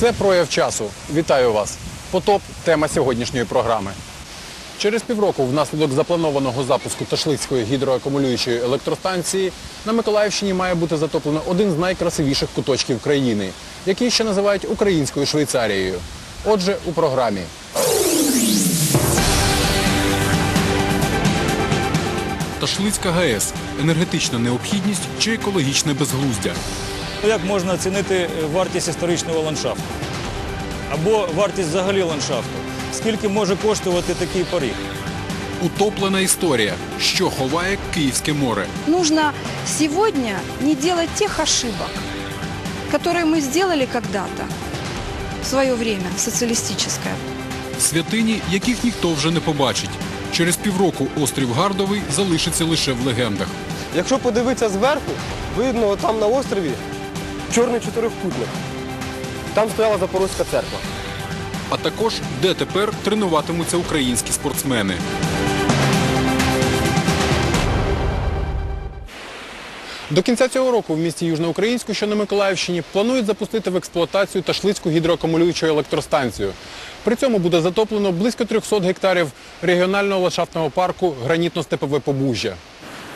Це прояв часу. Вітаю вас. Потоп тема сьогоднішньої програми. Через півроку внаслідок запланованого запуску Ташлицької гідроакумулюючої електростанції на Миколаївщині має бути затоплено один з найкрасивіших куточків країни, який ще називають українською Швейцарією. Отже, у програмі. Ташлицька ГАЕС енергетична необхідність чи екологічне безглуздя. Ну, Як можна оцінити е, вартість історичного ландшафту? Або вартість взагалі ландшафту? Скільки може коштувати такий поріг? Утоплена історія, що ховає Київське море. Нужно сегодня не делать тех ошибок, которые мы сделали когда-то, в свое время, социалистическое. Святині, яких ніхто вже не побачить. Через півроку острів Гардовий залишиться лише в легендах. Якщо подивитися зверху, видно там на острові чорний чотирикутник. Там стояла Запорозька церква. А також, де тепер тренуватимуться українські спортсмени. До кінця цього року в місті Южноукраїнську, що на Миколаївщині, планують запустити в експлуатацію Ташлицьку гідроакумулюючу електростанцію. При цьому буде затоплено близько 300 гектарів регіонального ландшафтного парку Гранітно-Степове Побужжя.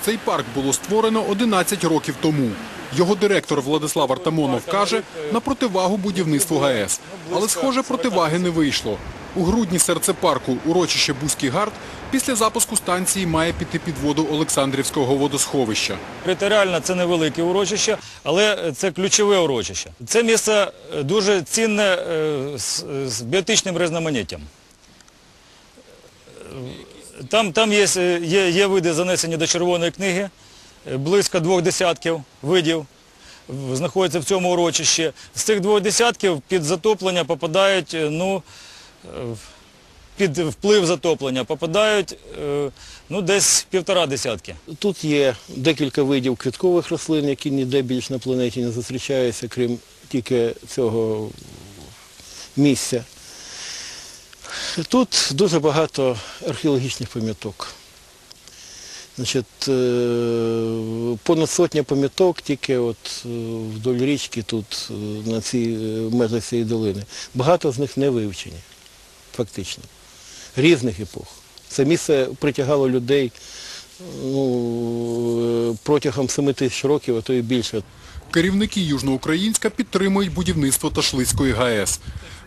Цей парк було створено 11 років тому. Його директор Владислав Артамонов каже, на противагу будівництву ГАЕС. Але, схоже, противаги не вийшло. У грудні серце парку урочище Бузький Гард після запуску станції має піти під воду Олександрівського водосховища. Територіально це невелике урочище, але це ключове урочище. Це місце е, дуже цінне е, з, біотичним різноманіттям. Е, Там, є, є, види занесені до червоної книги, близько двох десятків видів знаходяться в цьому урочищі. З цих двох десятків під затоплення попадають, е, ну, е, під вплив затоплення попадають е, ну, десь півтора десятки. Тут є декілька видів квіткових рослин, які ніде більш на планеті не зустрічаються, крім тільки цього місця. Тут дуже багато археологічних пам'яток. Значить, е, понад сотня пам'яток тільки от е, вдоль річки тут, е, на цій межах цієї долини. Багато з них не вивчені, фактично, різних епох. Це місце притягало людей ну, протягом 7 тисяч років, а то і більше. Керівники Южноукраїнська підтримують будівництво Ташлицької ГАЕС.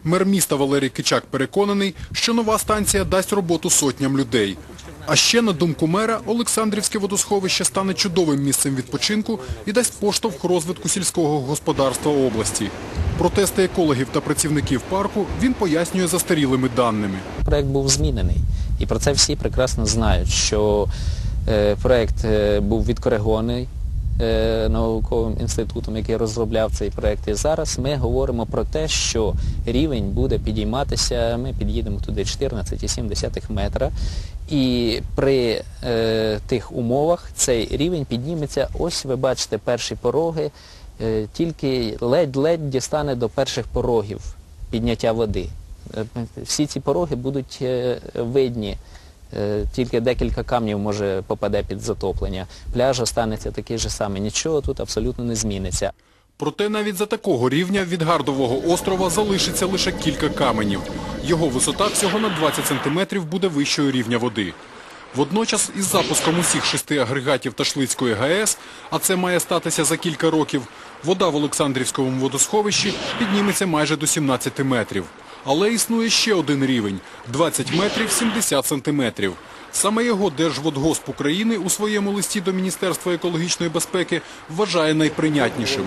Мер міста Валерій Кичак переконаний, що нова станція дасть роботу сотням людей. А ще, на думку мера, Олександрівське водосховище стане чудовим місцем відпочинку і дасть поштовх розвитку сільського господарства області. Протести екологів та працівників парку він пояснює застарілими даними. Проект був змінений. І про це всі прекрасно знають, що е, проект е, був відкоригований науковим інститутом, який розробляв цей проект. І зараз ми говоримо про те, що рівень буде підійматися, ми під'їдемо туди 14,7 метра. І при е, тих умовах цей рівень підніметься, ось ви бачите перші пороги, е, тільки ледь-ледь дістане до перших порогів підняття води. Е, Всі ці пороги будуть е, видні, Е, тільки декілька камнів може попаде під затоплення. Пляж останеться такий же самий. Нічого тут абсолютно не зміниться. Проте навіть за такого рівня від Гардового острова залишиться лише кілька каменів. Його висота всього на 20 сантиметрів буде вищою рівня води. Водночас із запуском усіх шести агрегатів Ташлицької ГАЕС, а це має статися за кілька років, вода в Олександрівському водосховищі підніметься майже до 17 метрів. Але існує ще один рівень – 20 метрів 70 сантиметрів. Саме його Держводгосп України у своєму листі до Міністерства екологічної безпеки вважає найприйнятнішим.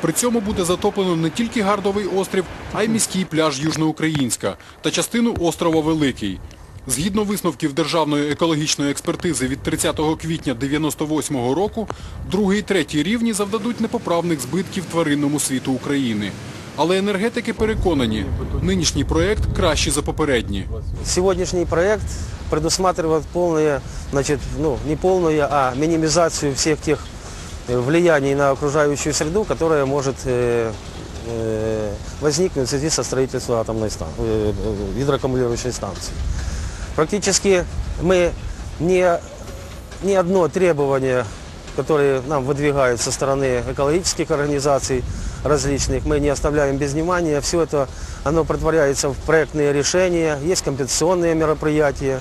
При цьому буде затоплено не тільки Гардовий острів, а й міський пляж Южноукраїнська та частину острова Великий. Згідно висновків Державної екологічної експертизи від 30 квітня 1998 року, другий і третій рівні завдадуть непоправних збитків тваринному світу України. Але енергетики переконані, нинішній проєкт кращий за попередні. Сегодняшний проект предусматривает полное, значит, ну, не полную, а минимизацию всех тех э, влияний на окружающую среду, которая может э, э, возникнуть в связи со строительством атомной стан- э, э, гидроаккумулирующей станции. Практически мы ни, ни одно требование которые нам выдвигают со стороны экологических организаций различных, мы не оставляем без внимания. Все это, оно протворяется в проектные решения, есть компенсационные мероприятия.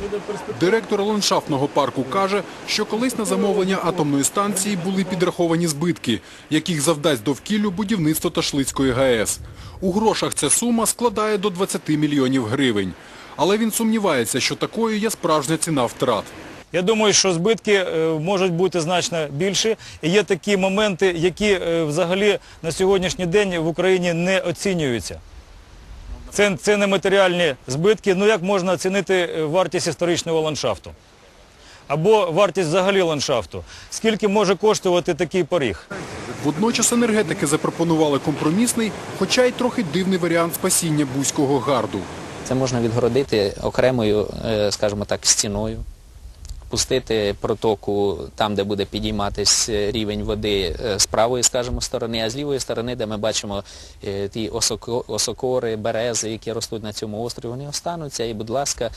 Директор ландшафтного парку каже, що колись на замовлення атомної станції були підраховані збитки, яких завдасть довкіллю будівництво Ташлицької ГАЕС. У грошах ця сума складає до 20 мільйонів гривень. Але він сумнівається, що такою є справжня ціна втрат. Я думаю, що збитки е, можуть бути значно більші. І є такі моменти, які е, взагалі на сьогоднішній день в Україні не оцінюються. Це, це не матеріальні збитки. Ну як можна оцінити е, вартість історичного ландшафту? Або вартість взагалі ландшафту? Скільки може коштувати такий поріг? Водночас енергетики запропонували компромісний, хоча й трохи дивний варіант спасіння Бузького гарду. Це можна відгородити окремою, скажімо так, стіною, пустити протоку там, де буде підійматись е, рівень води е, з правої, скажімо, сторони, а з лівої сторони, де ми бачимо е, ті осокори, берези, які ростуть на цьому острові, вони остануться. І, будь ласка,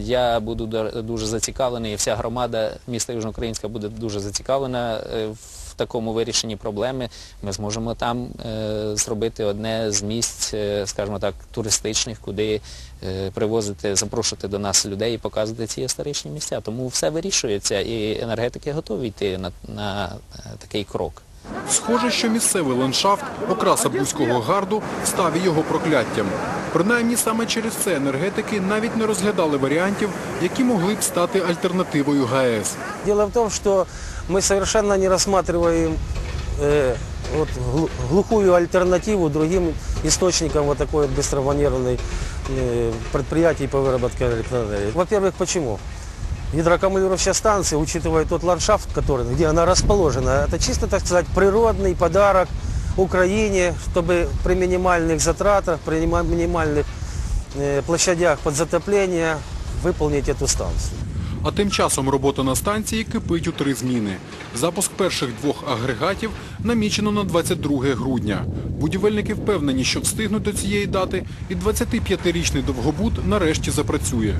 я буду дуже зацікавлений, і вся громада міста Южноукраїнська буде дуже зацікавлена в такому вирішенні проблеми. Ми зможемо там е, зробити одне з місць, е, скажімо так, туристичних, куди е, привозити, запрошувати до нас людей і показувати ці історичні місця. Тому все вирішується, і енергетики готові йти на, на е, такий крок. Схоже, що місцевий ландшафт, окраса Бузького гарду, став його прокляттям. Принаймні саме через це енергетики навіть не розглядали варіантів, які могли б стати альтернативою ГАЕС. Дело в том, что мы совершенно не рассматриваем э, вот, глу- глухую альтернативу другим источникам вот такой вот быстроманерной э, предприятий по выработке электроэнергии. Во-первых, почему? Гидроаккумулирующая станция, учитывая тот ландшафт, который, где она расположена, это чисто, так сказать, природный подарок Украине, чтобы при минимальных затратах, при минима- минимальных э, площадях под затопление выполнить эту станцию. А тим часом робота на станції кипить у три зміни. Запуск перших двох агрегатів намічено на 22 грудня. Будівельники впевнені, що встигнуть до цієї дати, і 25-річний довгобуд нарешті запрацює.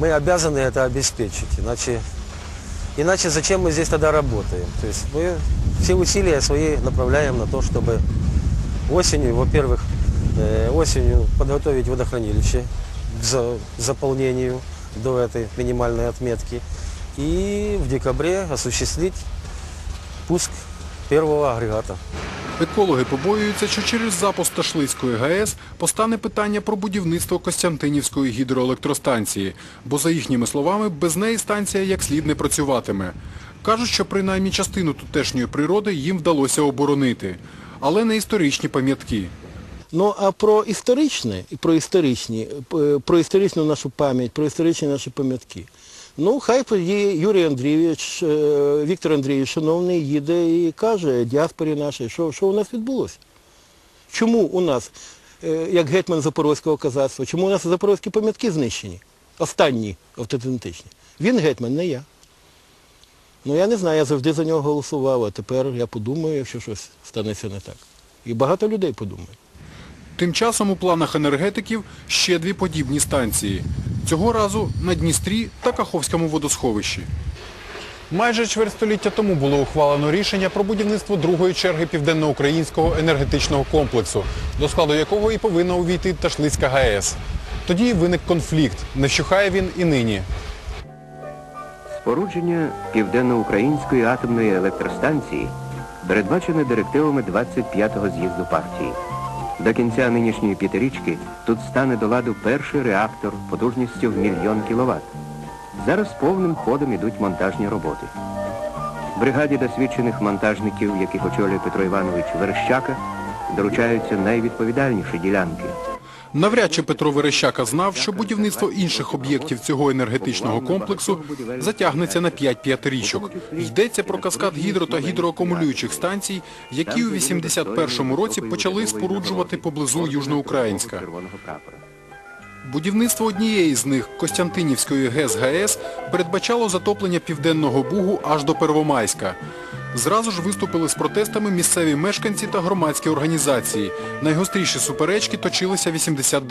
мы обязаны это обеспечить, иначе, иначе зачем мы здесь тогда работаем? То есть мы все усилия свои направляем на то, чтобы осенью, во-первых, э, осенью подготовить водохранилище к за- заполнению до этой минимальной отметки и в декабре осуществить пуск первого агрегата. Екологи побоюються, що через запуск Ташлицької ГАЕС постане питання про будівництво Костянтинівської гідроелектростанції, бо, за їхніми словами, без неї станція як слід не працюватиме. Кажуть, що принаймні частину тутешньої природи їм вдалося оборонити, але не історичні пам'ятки. Ну а про історичне про історичні, про історичну нашу пам'ять, про історичні наші пам'ятки. Ну, хай Юрій Андрійович, е, Віктор Андрійович, шановний, їде і каже діаспорі нашій, що, що у нас відбулося. Чому у нас, е, як гетьман Запорозького козацтва, чому у нас запорозькі пам'ятки знищені? Останні автентичні. Він гетьман, не я. Ну я не знаю, я завжди за нього голосував, а тепер я подумаю, якщо щось станеться не так. І багато людей подумає. Тим часом у планах енергетиків ще дві подібні станції. Цього разу на Дністрі та Каховському водосховищі. Майже чверть століття тому було ухвалено рішення про будівництво другої черги південноукраїнського енергетичного комплексу, до складу якого і повинна увійти Ташлицька ГАЕС. Тоді виник конфлікт. Не вщухає він і нині. Спорудження Південноукраїнської атомної електростанції передбачене директивами 25-го з'їзду партії. До кінця нинішньої п'ятирічки тут стане до ладу перший реактор потужністю в мільйон кіловат. Зараз повним ходом ідуть монтажні роботи. Бригаді досвідчених монтажників, яких очолює Петро Іванович Верещака, доручаються найвідповідальніші ділянки. Навряд чи Петро Верещака знав, що будівництво інших об'єктів цього енергетичного комплексу затягнеться на 5 річок. Йдеться про каскад гідро та гідроакумулюючих станцій, які у 81-му році почали споруджувати поблизу Южноукраїнська. Будівництво однієї з них, Костянтинівської ГЕС ГАЕС, передбачало затоплення Південного Бугу аж до Первомайська. Зразу ж виступили з протестами місцеві мешканці та громадські організації. Найгостріші суперечки точилися 89